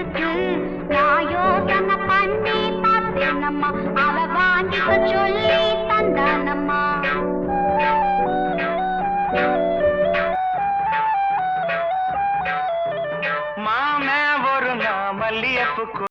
சுத்தும் நாயோசன பண்ணி பார்த்தேனம்மா. அவ வாங்கிக்க சொல்லி தந்தானம்மா. மாம ஒரு நாமல்லியப்பு